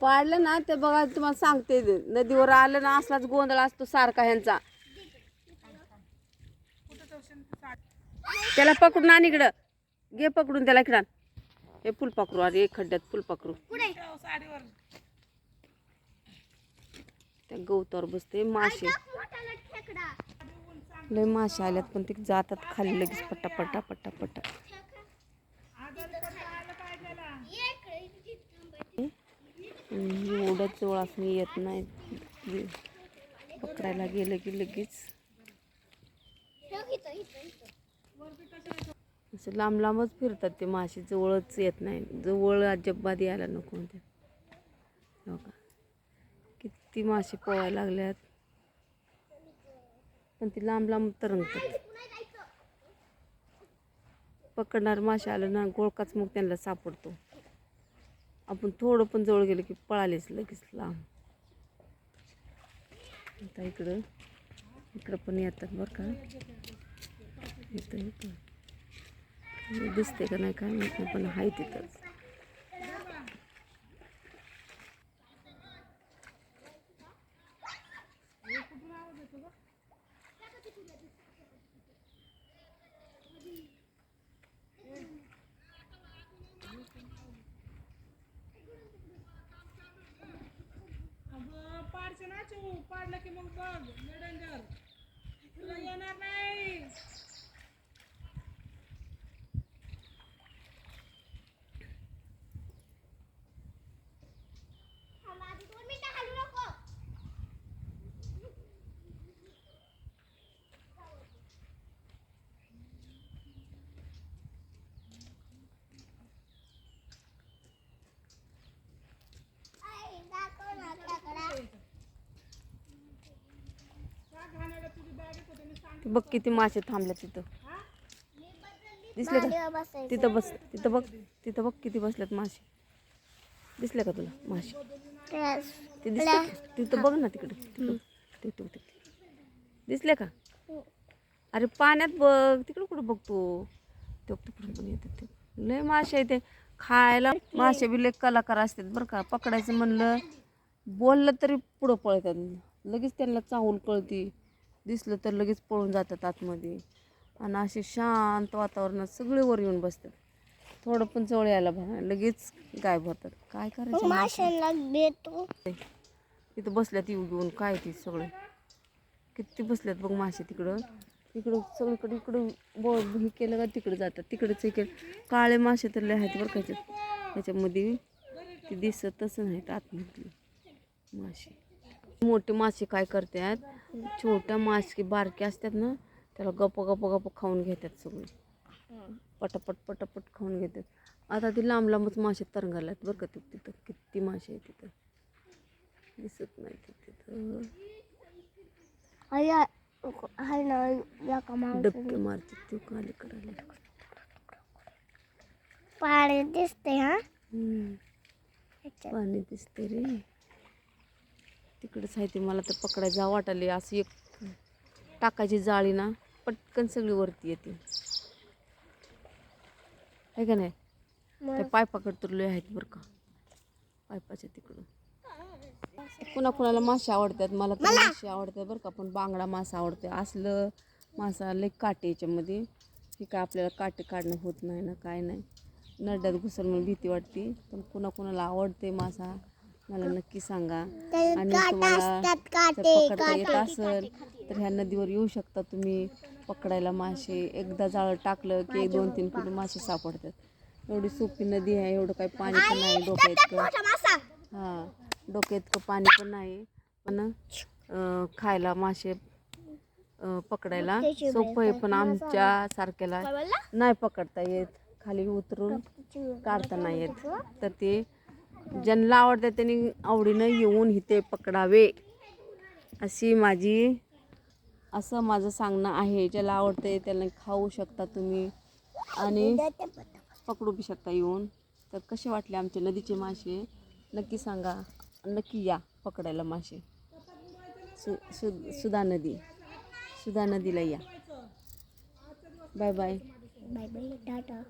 पाडलं ना ते बघा तुम्हाला सांगते नदीवर आलं ना असलाच गोंधळ असतो सारखा ह्यांचा. त्याला पकडून आण इकडं. घे पकडून त्याला इकडं आण. हे फुलपाखरू अरे एक खड्ड्यात फुलपाखरू त्या गवतावर बसते मासे. लय मासे आल्यात पण ते जातात खाली लगेच पट्टा पट्टा पट्टा पट्टा एवढं जवळ असून येत नाही. पकडायला गेलं की लगेच. असं लांब लांबच फिरतात ते मासे जवळच येत नाही. जवळ अजिबात यायला नको ते हो का किती मासे पोहायला लागल्यात. पण ती लांब लांब तरंगतात पकडणार मासे आलं ना गोळकाच मग त्यांना सापडतो. आपण थोडं पण जवळ गेलं की पळालेच लगेच लांब. आता इकडं इकडं पण येतात बरं का. इथं इथं. दिसते का नाही काय माहीत पण आहे तिथंच. पाडलं की मग बघ डेंजर तुला येणार नाही. बघ किती मासे थांबले तिथं. दिसले का? तिथं बस तिथं बघ तिथं बघ किती बसल्यात मासे. दिसले का तुला मासे? ते दिसले? तिथं बघ ना तिकडे. दिसले का? अरे पाण्यात बघ तिकडं कुठं बघतो? ते तिकडून पण येतात ते. लय मासे ते. खायला मासे बी लय कलाकार असतात बरं का. पकडायचं म्हणलं बोललं तरी पुढं पळतात. लगेच त्यांना चाहूल कळती. दिसलं तर लगेच पळून जातात आतमध्ये. आणि असे शांत वातावरणात सगळे वर येऊन बसतात. थोडं पण जवळ यायला बघा लगेच गायब होतात. काय करायचं? इथं बसल्यात येऊ घेऊन काय ते सगळे? किती बसल्यात बघ मासे तिकडं. इकडं सगळीकडे इकडं ब हे केलं का तिकडे जातात. तिकडेच हे केलं काळे मासे तर आहेत बरं का ह्याच्यामध्ये ते दिसतच नाहीत आतमधले मासे. मोठे मासे काय करतात छोट्या मासे बारके असतात ना त्याला गप गप गप खाऊन घेतात सगळे. पटापट पटापट खाऊन घेतात. आता ते लांब लांबच मासे तरंगायला आहेत बरं का ते तिथं किती मासे आहेत तिथं? दिसत नाही ते तिथं डबके मारतात ते काले करायला. पाणी दिसते हा. पाणी दिसते रे. तिकडेच आहे ते मला तर पकडायला वाटाले असं एक टाकायची जाळी ना पटकन सगळी वरती येते. आहे का नाही? त्या पायपाकडे तर लय आहेत बरं का. पायपाच्या तिकडं. कुणा कुणाला मासे आवडतात? मला तर मासे आवडतात बरं का पण बांगडा मासा आवडते. असलं मासा लय काटे याच्यामध्ये. हे काय आपल्याला काटे काढणं होत नाही ना काय नाही. नड्यात घुसल म्हणून भीती वाटते. पण कुणा कुणाला आवडते मासा. मला नक्की सांगा. आणि तुम्हाला पकडता येत असेल तर ह्या नदीवर येऊ शकता तुम्ही. पकडायला मासे एकदा जाळं टाकलं की एक दोन तीन किलो मासे सापडतात. एवढी सोपी नदी आहे एवढं काही पाणी पण नाही डोक्या इतकं हां डोक्या इतकं पाणी पण नाही. पण खायला मासे पकडायला सोपं आहे. पण आमच्या सारख्याला नाही पकडता येत. खाली उतरून काढता नाही येत. तर ते ज्यांना आवडतं त्यांनी आवडीनं येऊन इथे पकडावे. अशी माझी असं माझं सांगणं आहे. ज्याला आवडते त्याला खाऊ शकता तुम्ही आणि पकडू बी शकता येऊन. तर कसे वाटले आमचे नदीचे मासे नक्की सांगा. नक्की या पकडायला मासे सु सु सुधा नदी. सुधा नदीला या. Bye bye. Bye bye tata.